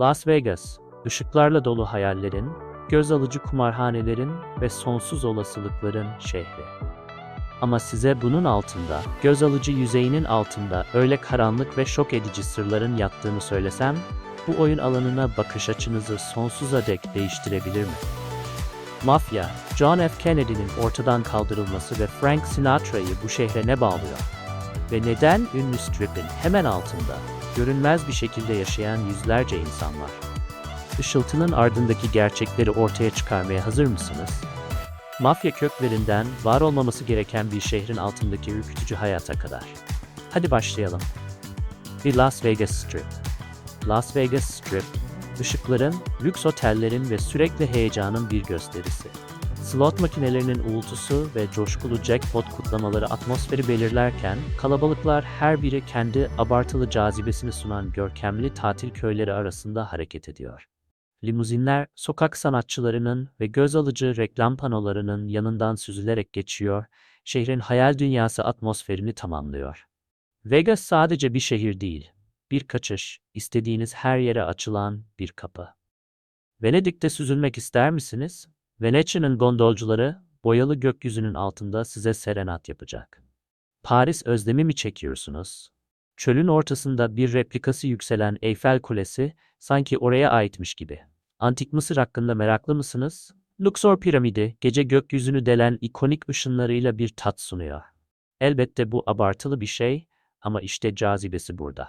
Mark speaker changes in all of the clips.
Speaker 1: Las Vegas, ışıklarla dolu hayallerin, göz alıcı kumarhanelerin ve sonsuz olasılıkların şehri. Ama size bunun altında, göz alıcı yüzeyinin altında öyle karanlık ve şok edici sırların yattığını söylesem, bu oyun alanına bakış açınızı sonsuza dek değiştirebilir mi? Mafya, John F. Kennedy'nin ortadan kaldırılması ve Frank Sinatra'yı bu şehre ne bağlıyor? Ve neden ünlü strip'in hemen altında, görünmez bir şekilde yaşayan yüzlerce insan var? Işıltının ardındaki gerçekleri ortaya çıkarmaya hazır mısınız? Mafya köklerinden var olmaması gereken bir şehrin altındaki ürkütücü hayata kadar. Hadi başlayalım. Bir Las Vegas Strip. Las Vegas Strip, ışıkların, lüks otellerin ve sürekli heyecanın bir gösterisi. Slot makinelerinin uğultusu ve coşkulu jackpot kutlamaları atmosferi belirlerken, kalabalıklar her biri kendi abartılı cazibesini sunan görkemli tatil köyleri arasında hareket ediyor. Limuzinler, sokak sanatçılarının ve göz alıcı reklam panolarının yanından süzülerek geçiyor, şehrin hayal dünyası atmosferini tamamlıyor. Vegas sadece bir şehir değil, bir kaçış, istediğiniz her yere açılan bir kapı. Venedik'te süzülmek ister misiniz? Venetia'nın gondolcuları, boyalı gökyüzünün altında size serenat yapacak. Paris özlemi mi çekiyorsunuz? Çölün ortasında bir replikası yükselen Eyfel Kulesi, sanki oraya aitmiş gibi. Antik Mısır hakkında meraklı mısınız? Luxor piramidi, gece gökyüzünü delen ikonik ışınlarıyla bir tat sunuyor. Elbette bu abartılı bir şey ama işte cazibesi burada.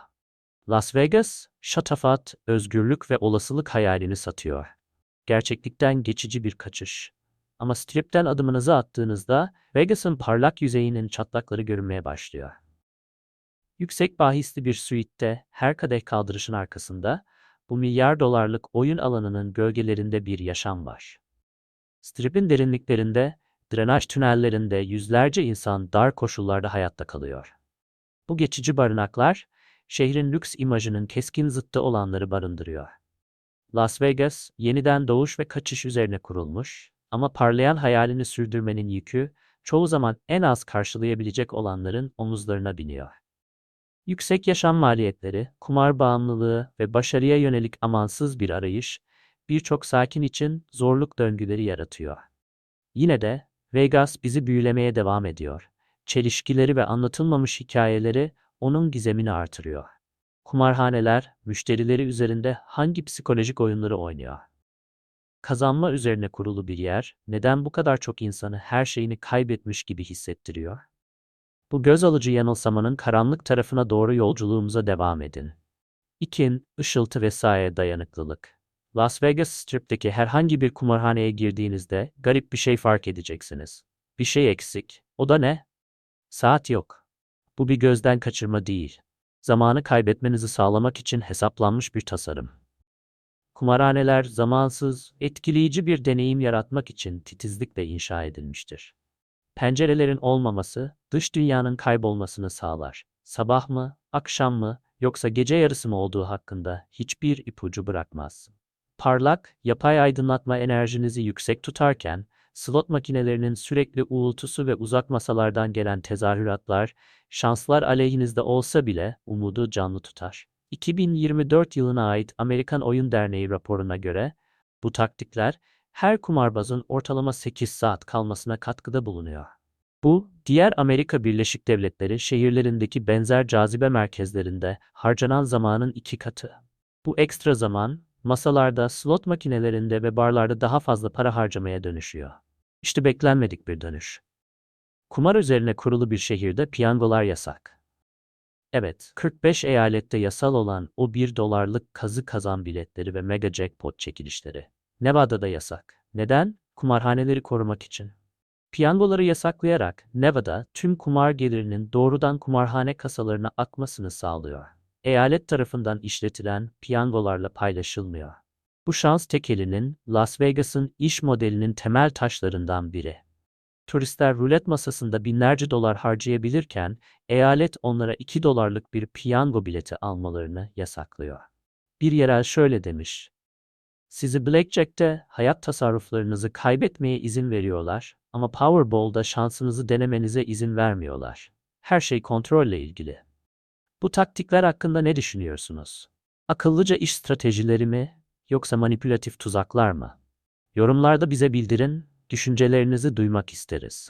Speaker 1: Las Vegas, şatafat, özgürlük ve olasılık hayalini satıyor. Gerçeklikten geçici bir kaçış. Ama stripten adımınızı attığınızda Vegas'ın parlak yüzeyinin çatlakları görünmeye başlıyor. Yüksek bahisli bir suitte her kadeh kaldırışın arkasında bu milyar dolarlık oyun alanının gölgelerinde bir yaşam var. Strip'in derinliklerinde, drenaj tünellerinde yüzlerce insan dar koşullarda hayatta kalıyor. Bu geçici barınaklar, şehrin lüks imajının keskin zıttı olanları barındırıyor. Las Vegas, yeniden doğuş ve kaçış üzerine kurulmuş ama parlayan hayalini sürdürmenin yükü, çoğu zaman en az karşılayabilecek olanların omuzlarına biniyor. Yüksek yaşam maliyetleri, kumar bağımlılığı ve başarıya yönelik amansız bir arayış, birçok sakin için zorluk döngüleri yaratıyor. Yine de Vegas bizi büyülemeye devam ediyor. Çelişkileri ve anlatılmamış hikayeleri onun gizemini artırıyor. Kumarhaneler, müşterileri üzerinde hangi psikolojik oyunları oynuyor? Kazanma üzerine kurulu bir yer, neden bu kadar çok insanı her şeyini kaybetmiş gibi hissettiriyor? Bu göz alıcı yanılsamanın karanlık tarafına doğru yolculuğumuza devam edin. İkin, ışıltı ve saye dayanıklılık. Las Vegas Strip'teki herhangi bir kumarhaneye girdiğinizde garip bir şey fark edeceksiniz. Bir şey eksik. O da ne? Saat yok. Bu bir gözden kaçırma değil. Zamanı kaybetmenizi sağlamak için hesaplanmış bir tasarım. Kumarhaneler zamansız, etkileyici bir deneyim yaratmak için titizlikle inşa edilmiştir. Pencerelerin olmaması, dış dünyanın kaybolmasını sağlar. Sabah mı, akşam mı, yoksa gece yarısı mı olduğu hakkında hiçbir ipucu bırakmaz. Parlak, yapay aydınlatma enerjinizi yüksek tutarken, slot makinelerinin sürekli uğultusu ve uzak masalardan gelen tezahüratlar, şanslar aleyhinizde olsa bile umudu canlı tutar. 2024 yılına ait Amerikan Oyun Derneği raporuna göre, bu taktikler her kumarbazın ortalama 8 saat kalmasına katkıda bulunuyor. Bu, diğer Amerika Birleşik Devletleri şehirlerindeki benzer cazibe merkezlerinde harcanan zamanın iki katı. Bu ekstra zaman, masalarda, slot makinelerinde ve barlarda daha fazla para harcamaya dönüşüyor. İşte beklenmedik bir dönüş. Kumar üzerine kurulu bir şehirde piyangolar yasak. Evet, 45 eyalette yasal olan o 1 dolarlık kazı kazan biletleri ve mega jackpot çekilişleri. Nevada'da yasak. Neden? Kumarhaneleri korumak için. Piyangoları yasaklayarak Nevada tüm kumar gelirinin doğrudan kumarhane kasalarına akmasını sağlıyor. Eyalet tarafından işletilen piyangolarla paylaşılmıyor. Bu şans tekelinin Las Vegas'ın iş modelinin temel taşlarından biri. Turistler rulet masasında binlerce dolar harcayabilirken eyalet onlara 2 dolarlık bir piyango bileti almalarını yasaklıyor. Bir yerel şöyle demiş. Sizi Blackjack'te hayat tasarruflarınızı kaybetmeye izin veriyorlar ama Powerball'da şansınızı denemenize izin vermiyorlar. Her şey kontrolle ilgili. Bu taktikler hakkında ne düşünüyorsunuz? Akıllıca iş stratejileri mi yoksa manipülatif tuzaklar mı? Yorumlarda bize bildirin, düşüncelerinizi duymak isteriz.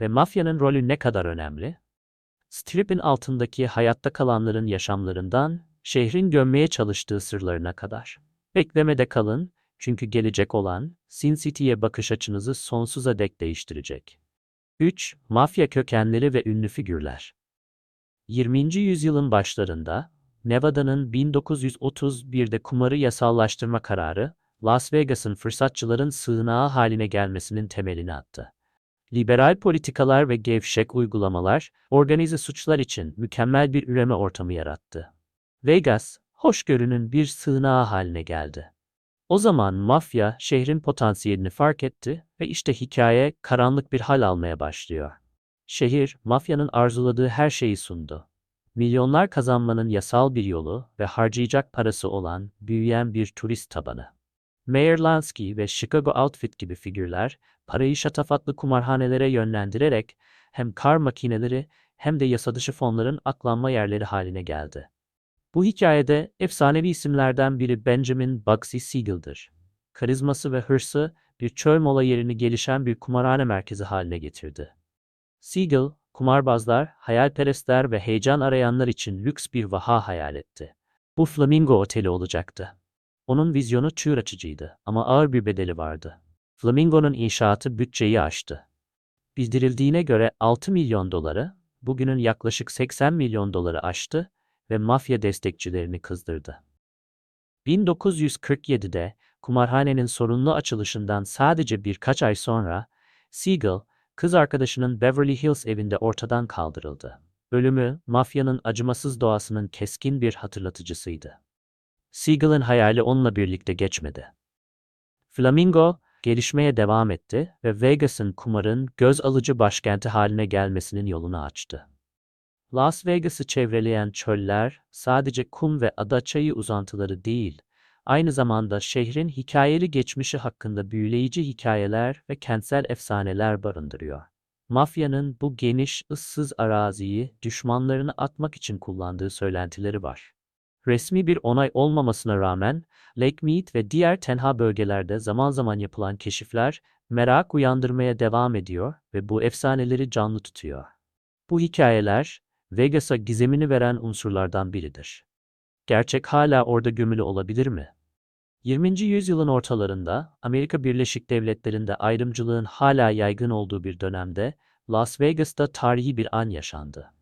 Speaker 1: Ve mafyanın rolü ne kadar önemli? Strip'in altındaki hayatta kalanların yaşamlarından şehrin gömmeye çalıştığı sırlarına kadar. Beklemede kalın çünkü gelecek olan Sin City'ye bakış açınızı sonsuza dek değiştirecek. 3. Mafya kökenleri ve ünlü figürler. 20. yüzyılın başlarında Nevada'nın 1931'de kumarı yasallaştırma kararı Las Vegas'ın fırsatçıların sığınağı haline gelmesinin temelini attı. Liberal politikalar ve gevşek uygulamalar organize suçlar için mükemmel bir üreme ortamı yarattı. Vegas, hoşgörünün bir sığınağı haline geldi. O zaman mafya şehrin potansiyelini fark etti ve işte hikaye karanlık bir hal almaya başlıyor. Şehir, mafyanın arzuladığı her şeyi sundu. Milyonlar kazanmanın yasal bir yolu ve harcayacak parası olan büyüyen bir turist tabanı. Mayor Lansky ve Chicago Outfit gibi figürler parayı şatafatlı kumarhanelere yönlendirerek hem kar makineleri hem de yasadışı fonların aklanma yerleri haline geldi. Bu hikayede efsanevi isimlerden biri Benjamin Bugsy Siegel'dir. Karizması ve hırsı bir çöl mola yerini gelişen bir kumarhane merkezi haline getirdi. Siegel, kumarbazlar, hayalperestler ve heyecan arayanlar için lüks bir vaha hayal etti. Bu Flamingo Oteli olacaktı. Onun vizyonu çığır açıcıydı ama ağır bir bedeli vardı. Flamingo'nun inşaatı bütçeyi aştı. Bildirildiğine göre 6 milyon doları, bugünün yaklaşık 80 milyon doları aştı ve mafya destekçilerini kızdırdı. 1947'de kumarhanenin sorunlu açılışından sadece birkaç ay sonra Siegel, kız arkadaşının Beverly Hills evinde ortadan kaldırıldı. Ölümü, mafyanın acımasız doğasının keskin bir hatırlatıcısıydı. Siegel'in hayali onunla birlikte geçmedi. Flamingo, gelişmeye devam etti ve Vegas'ın kumarın göz alıcı başkenti haline gelmesinin yolunu açtı. Las Vegas'ı çevreleyen çöller sadece kum ve ada çayı uzantıları değil, aynı zamanda şehrin hikayeli geçmişi hakkında büyüleyici hikayeler ve kentsel efsaneler barındırıyor. Mafyanın bu geniş, ıssız araziyi düşmanlarını atmak için kullandığı söylentileri var. Resmi bir onay olmamasına rağmen Lake Mead ve diğer tenha bölgelerde zaman zaman yapılan keşifler merak uyandırmaya devam ediyor ve bu efsaneleri canlı tutuyor. Bu hikayeler Vegas'a gizemini veren unsurlardan biridir. Gerçek hala orada gömülü olabilir mi? 20. yüzyılın ortalarında Amerika Birleşik Devletleri'nde ayrımcılığın hala yaygın olduğu bir dönemde Las Vegas'ta tarihi bir an yaşandı.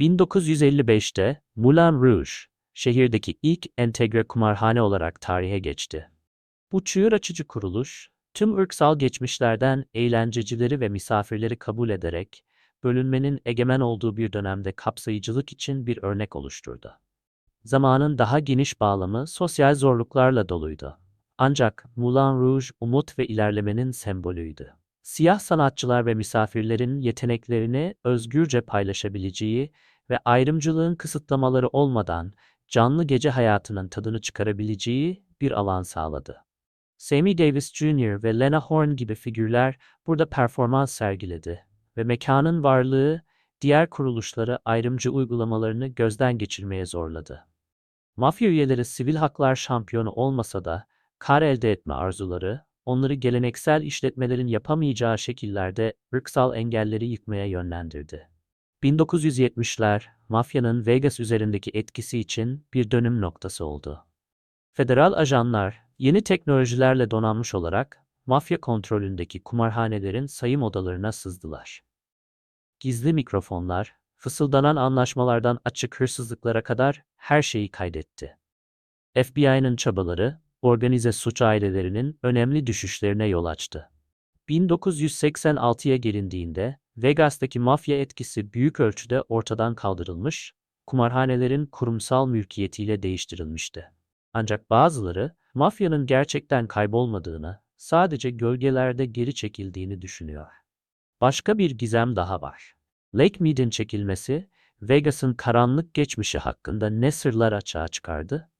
Speaker 1: 1955'te Moulin Rouge, şehirdeki ilk entegre kumarhane olarak tarihe geçti. Bu çığır açıcı kuruluş, tüm ırksal geçmişlerden eğlencecileri ve misafirleri kabul ederek, bölünmenin egemen olduğu bir dönemde kapsayıcılık için bir örnek oluşturdu. Zamanın daha geniş bağlamı sosyal zorluklarla doluydu. Ancak Moulin Rouge umut ve ilerlemenin sembolüydü. Siyah sanatçılar ve misafirlerin yeteneklerini özgürce paylaşabileceği ve ayrımcılığın kısıtlamaları olmadan canlı gece hayatının tadını çıkarabileceği bir alan sağladı. Sammy Davis Jr. ve Lena Horne gibi figürler burada performans sergiledi ve mekanın varlığı diğer kuruluşları ayrımcı uygulamalarını gözden geçirmeye zorladı. Mafya üyeleri sivil haklar şampiyonu olmasa da kar elde etme arzuları, onları geleneksel işletmelerin yapamayacağı şekillerde ırksal engelleri yıkmaya yönlendirdi. 1970'ler mafyanın Vegas üzerindeki etkisi için bir dönüm noktası oldu. Federal ajanlar yeni teknolojilerle donanmış olarak mafya kontrolündeki kumarhanelerin sayım odalarına sızdılar. Gizli mikrofonlar, fısıldanan anlaşmalardan açık hırsızlıklara kadar her şeyi kaydetti. FBI'nın çabaları, organize suç ailelerinin önemli düşüşlerine yol açtı. 1986'ya gelindiğinde Vegas'taki mafya etkisi büyük ölçüde ortadan kaldırılmış, kumarhanelerin kurumsal mülkiyetiyle değiştirilmişti. Ancak bazıları mafyanın gerçekten kaybolmadığını, sadece gölgelerde geri çekildiğini düşünüyor. Başka bir gizem daha var. Lake Mead'in çekilmesi, Vegas'ın karanlık geçmişi hakkında ne sırlar açığa çıkardı?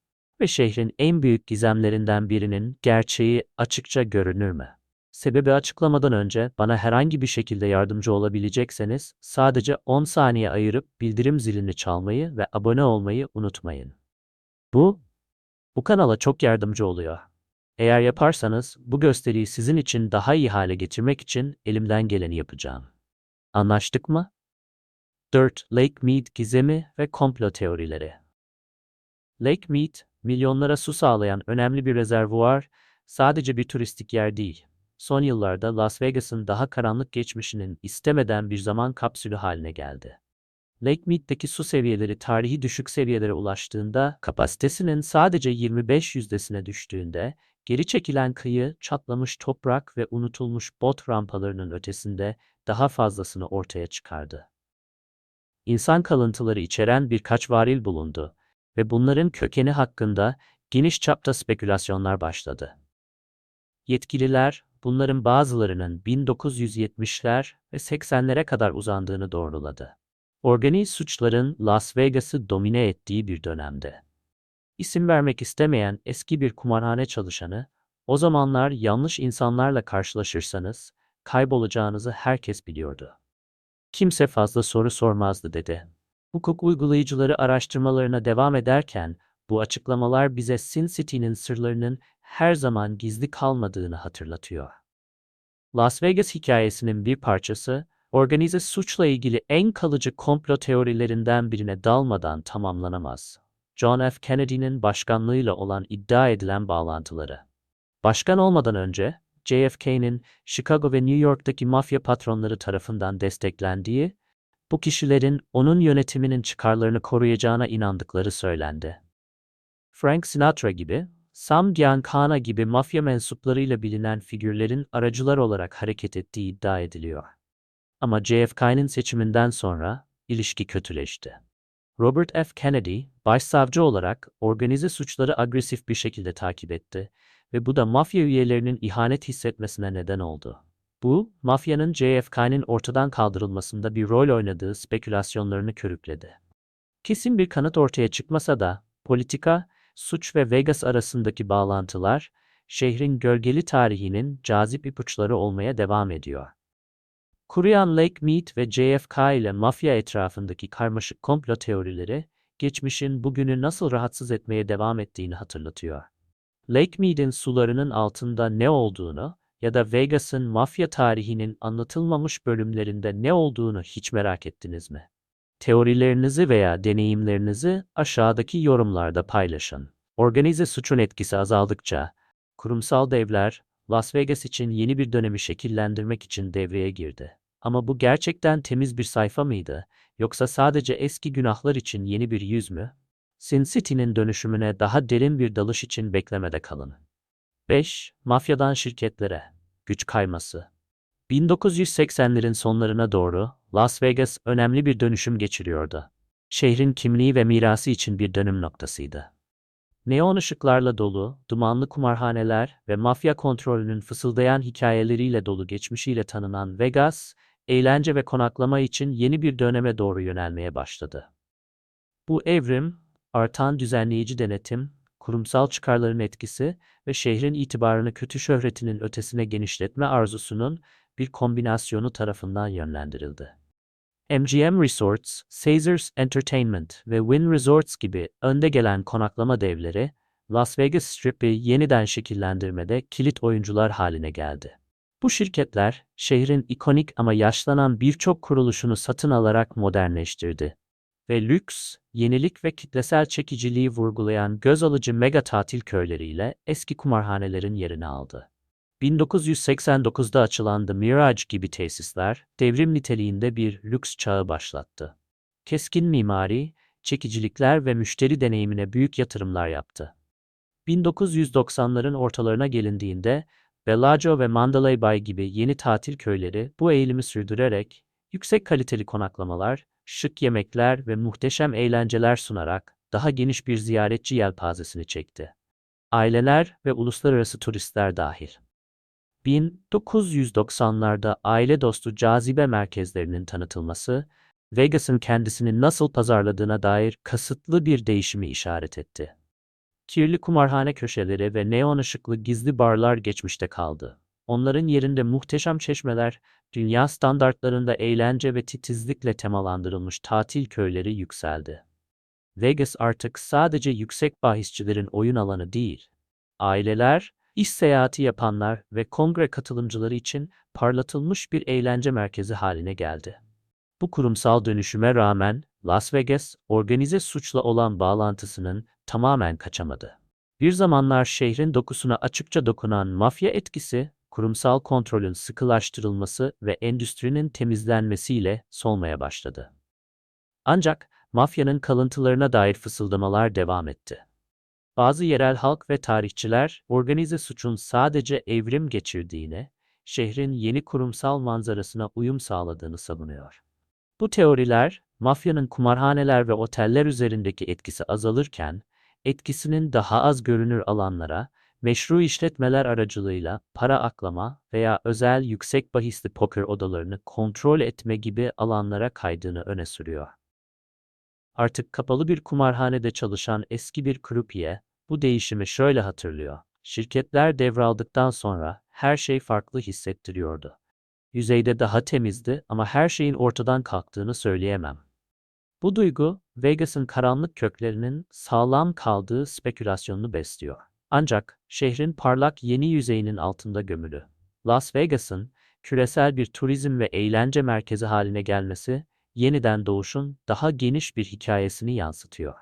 Speaker 1: Ve şehrin en büyük gizemlerinden birinin gerçeği açıkça görünür mü? Sebebi açıklamadan önce bana herhangi bir şekilde yardımcı olabilecekseniz sadece 10 saniye ayırıp bildirim zilini çalmayı ve abone olmayı unutmayın. Bu Bu kanala çok yardımcı oluyor. Eğer yaparsanız bu gösteriyi sizin için daha iyi hale getirmek için elimden geleni yapacağım. Anlaştık mı? 4. Lake Mead gizemi ve komplo teorileri. Lake Mead, milyonlara su sağlayan önemli bir rezervuar, sadece bir turistik yer değil. Son yıllarda Las Vegas'ın daha karanlık geçmişinin istemeden bir zaman kapsülü haline geldi. Lake Mead'deki su seviyeleri tarihi düşük seviyelere ulaştığında, kapasitesinin sadece 25 yüzdesine düştüğünde, geri çekilen kıyı, çatlamış toprak ve unutulmuş bot rampalarının ötesinde daha fazlasını ortaya çıkardı. İnsan kalıntıları içeren birkaç varil bulundu ve bunların kökeni hakkında geniş çapta spekülasyonlar başladı. Yetkililer bunların bazılarının 1970'ler ve 80'lere kadar uzandığını doğruladı. Organik suçların Las Vegas'ı domine ettiği bir dönemde. İsim vermek istemeyen eski bir kumarhane çalışanı, o zamanlar yanlış insanlarla karşılaşırsanız kaybolacağınızı herkes biliyordu. Kimse fazla soru sormazdı dedi. Hukuk uygulayıcıları araştırmalarına devam ederken bu açıklamalar bize Sin City'nin sırlarının her zaman gizli kalmadığını hatırlatıyor. Las Vegas hikayesinin bir parçası, organize suçla ilgili en kalıcı komplo teorilerinden birine dalmadan tamamlanamaz. John F. Kennedy'nin başkanlığıyla olan iddia edilen bağlantıları. Başkan olmadan önce, JFK'nin Chicago ve New York'taki mafya patronları tarafından desteklendiği, bu kişilerin onun yönetiminin çıkarlarını koruyacağına inandıkları söylendi. Frank Sinatra gibi, Sam Giancana gibi mafya mensuplarıyla bilinen figürlerin aracılar olarak hareket ettiği iddia ediliyor. Ama JFK'nin seçiminden sonra ilişki kötüleşti. Robert F. Kennedy, başsavcı olarak organize suçları agresif bir şekilde takip etti ve bu da mafya üyelerinin ihanet hissetmesine neden oldu. Bu, mafyanın JFK'nin ortadan kaldırılmasında bir rol oynadığı spekülasyonlarını körükledi. Kesin bir kanıt ortaya çıkmasa da, politika, suç ve Vegas arasındaki bağlantılar, şehrin gölgeli tarihinin cazip ipuçları olmaya devam ediyor. Kuruyan Lake Mead ve JFK ile mafya etrafındaki karmaşık komplo teorileri, geçmişin bugünü nasıl rahatsız etmeye devam ettiğini hatırlatıyor. Lake Mead'in sularının altında ne olduğunu ya da Vegas'ın mafya tarihinin anlatılmamış bölümlerinde ne olduğunu hiç merak ettiniz mi? Teorilerinizi veya deneyimlerinizi aşağıdaki yorumlarda paylaşın. Organize suçun etkisi azaldıkça, kurumsal devler Las Vegas için yeni bir dönemi şekillendirmek için devreye girdi. Ama bu gerçekten temiz bir sayfa mıydı, yoksa sadece eski günahlar için yeni bir yüz mü? Sin dönüşümüne daha derin bir dalış için beklemede kalın. 5. Mafyadan şirketlere Güç kayması 1980'lerin sonlarına doğru Las Vegas önemli bir dönüşüm geçiriyordu. Şehrin kimliği ve mirası için bir dönüm noktasıydı. Neon ışıklarla dolu, dumanlı kumarhaneler ve mafya kontrolünün fısıldayan hikayeleriyle dolu geçmişiyle tanınan Vegas, eğlence ve konaklama için yeni bir döneme doğru yönelmeye başladı. Bu evrim, artan düzenleyici denetim, kurumsal çıkarların etkisi ve şehrin itibarını kötü şöhretinin ötesine genişletme arzusunun bir kombinasyonu tarafından yönlendirildi. MGM Resorts, Caesars Entertainment ve Wynn Resorts gibi önde gelen konaklama devleri, Las Vegas Strip'i yeniden şekillendirmede kilit oyuncular haline geldi. Bu şirketler, şehrin ikonik ama yaşlanan birçok kuruluşunu satın alarak modernleştirdi ve lüks, yenilik ve kitlesel çekiciliği vurgulayan göz alıcı mega tatil köyleriyle eski kumarhanelerin yerini aldı. 1989'da açılan The Mirage gibi tesisler, devrim niteliğinde bir lüks çağı başlattı. Keskin mimari, çekicilikler ve müşteri deneyimine büyük yatırımlar yaptı. 1990'ların ortalarına gelindiğinde, Bellagio ve Mandalay Bay gibi yeni tatil köyleri bu eğilimi sürdürerek, yüksek kaliteli konaklamalar, şık yemekler ve muhteşem eğlenceler sunarak daha geniş bir ziyaretçi yelpazesini çekti. Aileler ve uluslararası turistler dahil. 1990'larda aile dostu cazibe merkezlerinin tanıtılması, Vegas'ın kendisini nasıl pazarladığına dair kasıtlı bir değişimi işaret etti. Kirli kumarhane köşeleri ve neon ışıklı gizli barlar geçmişte kaldı. Onların yerinde muhteşem çeşmeler, dünya standartlarında eğlence ve titizlikle temalandırılmış tatil köyleri yükseldi. Vegas artık sadece yüksek bahisçilerin oyun alanı değil. Aileler, iş seyahati yapanlar ve kongre katılımcıları için parlatılmış bir eğlence merkezi haline geldi. Bu kurumsal dönüşüme rağmen Las Vegas, organize suçla olan bağlantısının tamamen kaçamadı. Bir zamanlar şehrin dokusuna açıkça dokunan mafya etkisi, kurumsal kontrolün sıkılaştırılması ve endüstrinin temizlenmesiyle solmaya başladı. Ancak mafyanın kalıntılarına dair fısıldamalar devam etti. Bazı yerel halk ve tarihçiler organize suçun sadece evrim geçirdiğine, şehrin yeni kurumsal manzarasına uyum sağladığını savunuyor. Bu teoriler, mafyanın kumarhaneler ve oteller üzerindeki etkisi azalırken, etkisinin daha az görünür alanlara, meşru işletmeler aracılığıyla para aklama veya özel yüksek bahisli poker odalarını kontrol etme gibi alanlara kaydığını öne sürüyor. Artık kapalı bir kumarhanede çalışan eski bir krupiye bu değişimi şöyle hatırlıyor. Şirketler devraldıktan sonra her şey farklı hissettiriyordu. Yüzeyde daha temizdi ama her şeyin ortadan kalktığını söyleyemem. Bu duygu, Vegas'ın karanlık köklerinin sağlam kaldığı spekülasyonunu besliyor. Ancak şehrin parlak yeni yüzeyinin altında gömülü. Las Vegas'ın küresel bir turizm ve eğlence merkezi haline gelmesi, yeniden doğuşun daha geniş bir hikayesini yansıtıyor.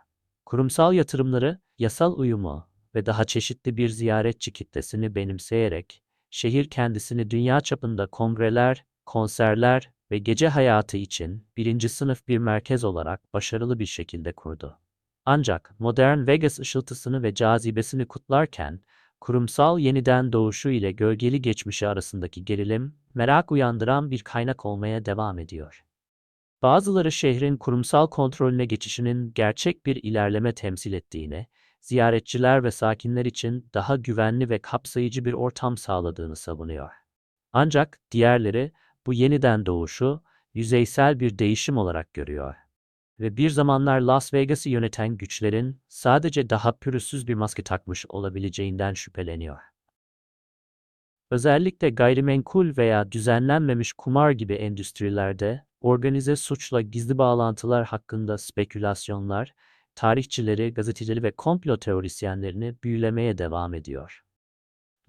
Speaker 1: Kurumsal yatırımları, yasal uyumu ve daha çeşitli bir ziyaretçi kitlesini benimseyerek, şehir kendisini dünya çapında kongreler, konserler ve gece hayatı için birinci sınıf bir merkez olarak başarılı bir şekilde kurdu. Ancak modern Vegas ışıltısını ve cazibesini kutlarken, kurumsal yeniden doğuşu ile gölgeli geçmişi arasındaki gerilim, merak uyandıran bir kaynak olmaya devam ediyor. Bazıları şehrin kurumsal kontrolüne geçişinin gerçek bir ilerleme temsil ettiğini, ziyaretçiler ve sakinler için daha güvenli ve kapsayıcı bir ortam sağladığını savunuyor. Ancak diğerleri bu yeniden doğuşu yüzeysel bir değişim olarak görüyor. Ve bir zamanlar Las Vegas'ı yöneten güçlerin sadece daha pürüzsüz bir maske takmış olabileceğinden şüpheleniyor. Özellikle gayrimenkul veya düzenlenmemiş kumar gibi endüstrilerde organize suçla gizli bağlantılar hakkında spekülasyonlar, tarihçileri, gazetecileri ve komplo teorisyenlerini büyülemeye devam ediyor.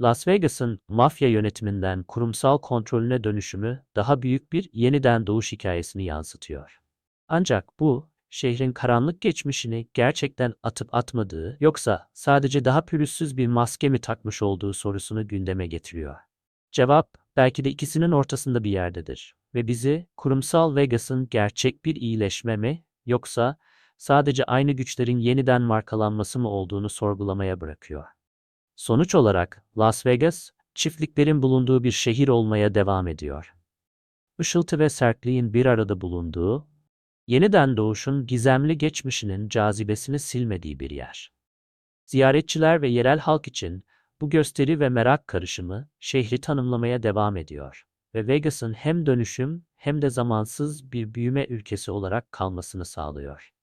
Speaker 1: Las Vegas'ın mafya yönetiminden kurumsal kontrolüne dönüşümü daha büyük bir yeniden doğuş hikayesini yansıtıyor. Ancak bu, şehrin karanlık geçmişini gerçekten atıp atmadığı yoksa sadece daha pürüzsüz bir maske mi takmış olduğu sorusunu gündeme getiriyor. Cevap, belki de ikisinin ortasında bir yerdedir ve bizi kurumsal Vegas'ın gerçek bir iyileşme mi yoksa sadece aynı güçlerin yeniden markalanması mı olduğunu sorgulamaya bırakıyor. Sonuç olarak Las Vegas, çiftliklerin bulunduğu bir şehir olmaya devam ediyor. Işıltı ve sertliğin bir arada bulunduğu, yeniden doğuşun gizemli geçmişinin cazibesini silmediği bir yer. Ziyaretçiler ve yerel halk için bu gösteri ve merak karışımı şehri tanımlamaya devam ediyor ve Vegas'ın hem dönüşüm hem de zamansız bir büyüme ülkesi olarak kalmasını sağlıyor.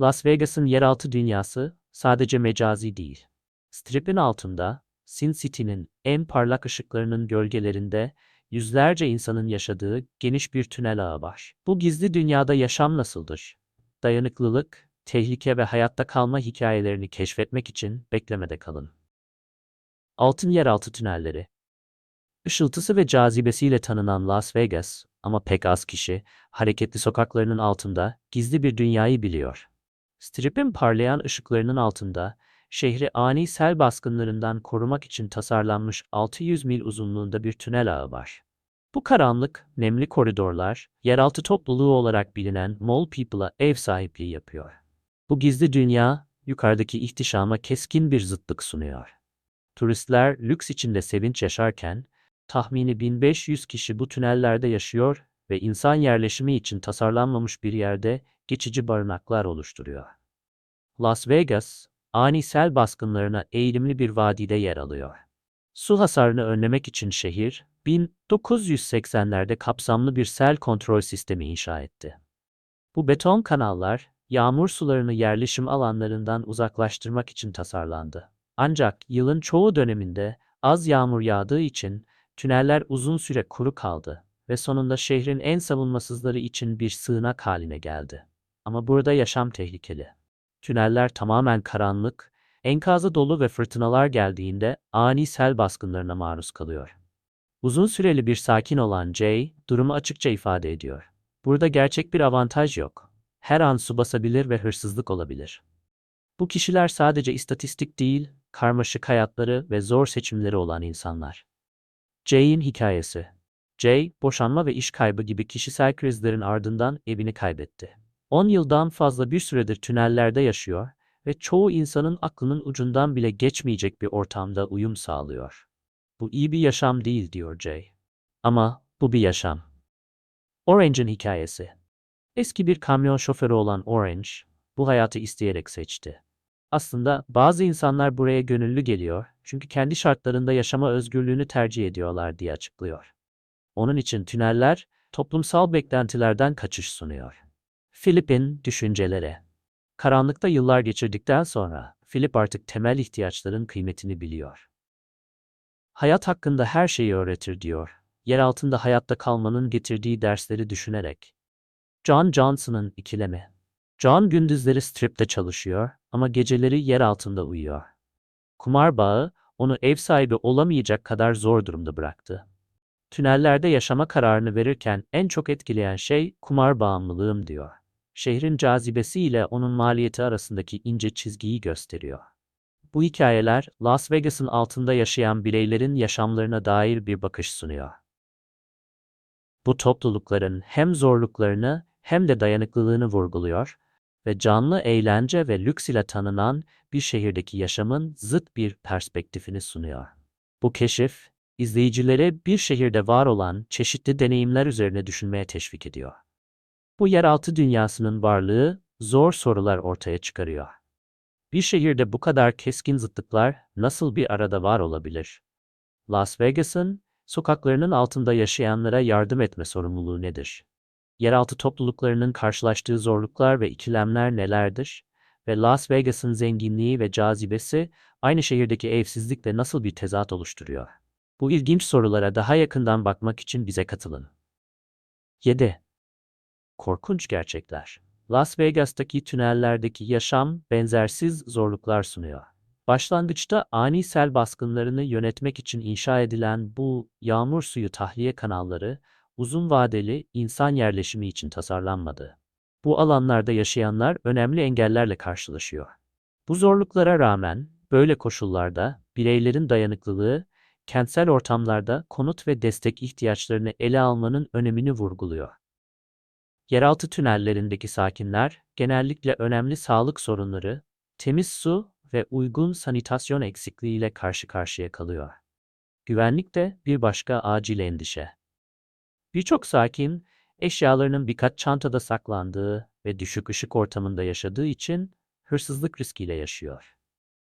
Speaker 1: Las Vegas'ın yeraltı dünyası sadece mecazi değil. Strip'in altında, Sin City'nin en parlak ışıklarının gölgelerinde yüzlerce insanın yaşadığı geniş bir tünel ağı var. Bu gizli dünyada yaşam nasıldır? Dayanıklılık, tehlike ve hayatta kalma hikayelerini keşfetmek için beklemede kalın. Altın yeraltı tünelleri Işıltısı ve cazibesiyle tanınan Las Vegas ama pek az kişi hareketli sokaklarının altında gizli bir dünyayı biliyor. Strip'in parlayan ışıklarının altında şehri ani sel baskınlarından korumak için tasarlanmış 600 mil uzunluğunda bir tünel ağı var. Bu karanlık, nemli koridorlar, yeraltı topluluğu olarak bilinen Mole People'a ev sahipliği yapıyor. Bu gizli dünya, yukarıdaki ihtişama keskin bir zıtlık sunuyor. Turistler lüks içinde sevinç yaşarken, tahmini 1500 kişi bu tünellerde yaşıyor ve insan yerleşimi için tasarlanmamış bir yerde geçici barınaklar oluşturuyor. Las Vegas, ani sel baskınlarına eğilimli bir vadide yer alıyor. Su hasarını önlemek için şehir, 1980'lerde kapsamlı bir sel kontrol sistemi inşa etti. Bu beton kanallar, yağmur sularını yerleşim alanlarından uzaklaştırmak için tasarlandı. Ancak yılın çoğu döneminde az yağmur yağdığı için tüneller uzun süre kuru kaldı ve sonunda şehrin en savunmasızları için bir sığınak haline geldi. Ama burada yaşam tehlikeli. Tüneller tamamen karanlık, enkazı dolu ve fırtınalar geldiğinde ani sel baskınlarına maruz kalıyor. Uzun süreli bir sakin olan Jay, durumu açıkça ifade ediyor. Burada gerçek bir avantaj yok. Her an su basabilir ve hırsızlık olabilir. Bu kişiler sadece istatistik değil, karmaşık hayatları ve zor seçimleri olan insanlar. Jay'in hikayesi. Jay, boşanma ve iş kaybı gibi kişisel krizlerin ardından evini kaybetti. 10 yıldan fazla bir süredir tünellerde yaşıyor ve çoğu insanın aklının ucundan bile geçmeyecek bir ortamda uyum sağlıyor. Bu iyi bir yaşam değil diyor Jay. Ama bu bir yaşam. Orange'in hikayesi. Eski bir kamyon şoförü olan Orange, bu hayatı isteyerek seçti. Aslında bazı insanlar buraya gönüllü geliyor çünkü kendi şartlarında yaşama özgürlüğünü tercih ediyorlar diye açıklıyor. Onun için tüneller toplumsal beklentilerden kaçış sunuyor. Philip'in düşünceleri. Karanlıkta yıllar geçirdikten sonra Philip artık temel ihtiyaçların kıymetini biliyor. Hayat hakkında her şeyi öğretir diyor. Yer altında hayatta kalmanın getirdiği dersleri düşünerek. John Johnson'ın ikilemi. John gündüzleri stripte çalışıyor ama geceleri yer altında uyuyor. Kumar bağı onu ev sahibi olamayacak kadar zor durumda bıraktı. Tünellerde yaşama kararını verirken en çok etkileyen şey kumar bağımlılığım diyor. Şehrin cazibesi ile onun maliyeti arasındaki ince çizgiyi gösteriyor. Bu hikayeler Las Vegas'ın altında yaşayan bireylerin yaşamlarına dair bir bakış sunuyor. Bu toplulukların hem zorluklarını hem de dayanıklılığını vurguluyor ve canlı eğlence ve lüks ile tanınan bir şehirdeki yaşamın zıt bir perspektifini sunuyor. Bu keşif, izleyicileri bir şehirde var olan çeşitli deneyimler üzerine düşünmeye teşvik ediyor. Bu yeraltı dünyasının varlığı zor sorular ortaya çıkarıyor. Bir şehirde bu kadar keskin zıtlıklar nasıl bir arada var olabilir? Las Vegas'ın sokaklarının altında yaşayanlara yardım etme sorumluluğu nedir? Yeraltı topluluklarının karşılaştığı zorluklar ve ikilemler nelerdir? Ve Las Vegas'ın zenginliği ve cazibesi aynı şehirdeki evsizlikle nasıl bir tezat oluşturuyor? Bu ilginç sorulara daha yakından bakmak için bize katılın. 7. Korkunç gerçekler. Las Vegas'taki tünellerdeki yaşam benzersiz zorluklar sunuyor. Başlangıçta ani sel baskınlarını yönetmek için inşa edilen bu yağmur suyu tahliye kanalları uzun vadeli insan yerleşimi için tasarlanmadı. Bu alanlarda yaşayanlar önemli engellerle karşılaşıyor. Bu zorluklara rağmen böyle koşullarda bireylerin dayanıklılığı kentsel ortamlarda konut ve destek ihtiyaçlarını ele almanın önemini vurguluyor. Yeraltı tünellerindeki sakinler genellikle önemli sağlık sorunları, temiz su ve uygun sanitasyon eksikliğiyle karşı karşıya kalıyor. Güvenlik de bir başka acil endişe. Birçok sakin, eşyalarının birkaç çantada saklandığı ve düşük ışık ortamında yaşadığı için hırsızlık riskiyle yaşıyor.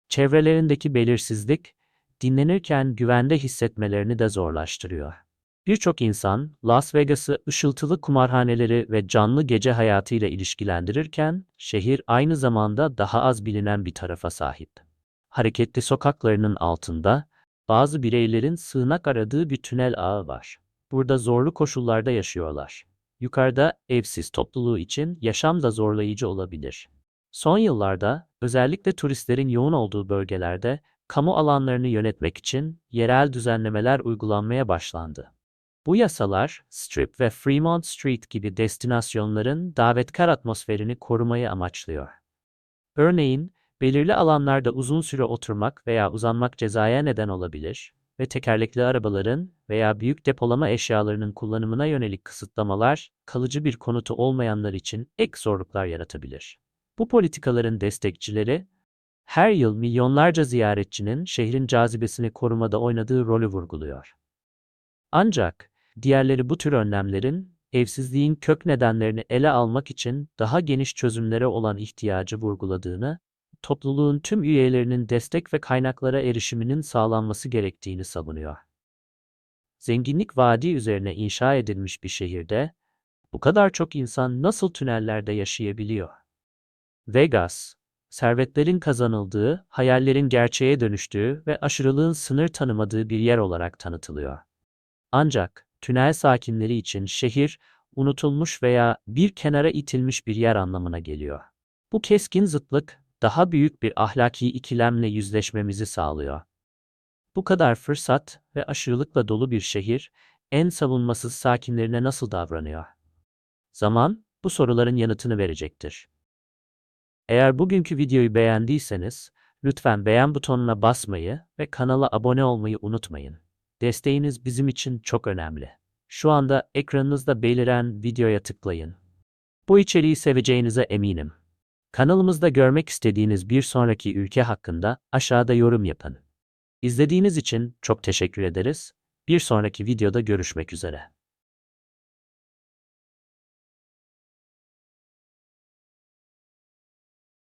Speaker 1: Çevrelerindeki belirsizlik, dinlenirken güvende hissetmelerini de zorlaştırıyor. Birçok insan Las Vegas'ı ışıltılı kumarhaneleri ve canlı gece hayatıyla ilişkilendirirken, şehir aynı zamanda daha az bilinen bir tarafa sahip. Hareketli sokaklarının altında bazı bireylerin sığınak aradığı bir tünel ağı var. Burada zorlu koşullarda yaşıyorlar. Yukarıda evsiz topluluğu için yaşam da zorlayıcı olabilir. Son yıllarda özellikle turistlerin yoğun olduğu bölgelerde kamu alanlarını yönetmek için yerel düzenlemeler uygulanmaya başlandı. Bu yasalar, Strip ve Fremont Street gibi destinasyonların davetkar atmosferini korumayı amaçlıyor. Örneğin, belirli alanlarda uzun süre oturmak veya uzanmak cezaya neden olabilir ve tekerlekli arabaların veya büyük depolama eşyalarının kullanımına yönelik kısıtlamalar, kalıcı bir konutu olmayanlar için ek zorluklar yaratabilir. Bu politikaların destekçileri, her yıl milyonlarca ziyaretçinin şehrin cazibesini korumada oynadığı rolü vurguluyor. Ancak diğerleri bu tür önlemlerin evsizliğin kök nedenlerini ele almak için daha geniş çözümlere olan ihtiyacı vurguladığını topluluğun tüm üyelerinin destek ve kaynaklara erişiminin sağlanması gerektiğini savunuyor. Zenginlik vaadi üzerine inşa edilmiş bir şehirde bu kadar çok insan nasıl tünellerde yaşayabiliyor? Vegas, servetlerin kazanıldığı, hayallerin gerçeğe dönüştüğü ve aşırılığın sınır tanımadığı bir yer olarak tanıtılıyor. Ancak tünel sakinleri için şehir unutulmuş veya bir kenara itilmiş bir yer anlamına geliyor. Bu keskin zıtlık, daha büyük bir ahlaki ikilemle yüzleşmemizi sağlıyor. Bu kadar fırsat ve aşırılıkla dolu bir şehir, en savunmasız sakinlerine nasıl davranıyor? Zaman, bu soruların yanıtını verecektir. Eğer bugünkü videoyu beğendiyseniz, lütfen beğen butonuna basmayı ve kanala abone olmayı unutmayın. Desteğiniz bizim için çok önemli. Şu anda ekranınızda beliren videoya tıklayın. Bu içeriği seveceğinize eminim. Kanalımızda görmek istediğiniz bir sonraki ülke hakkında aşağıda yorum yapın. İzlediğiniz için çok teşekkür ederiz. Bir sonraki videoda görüşmek üzere.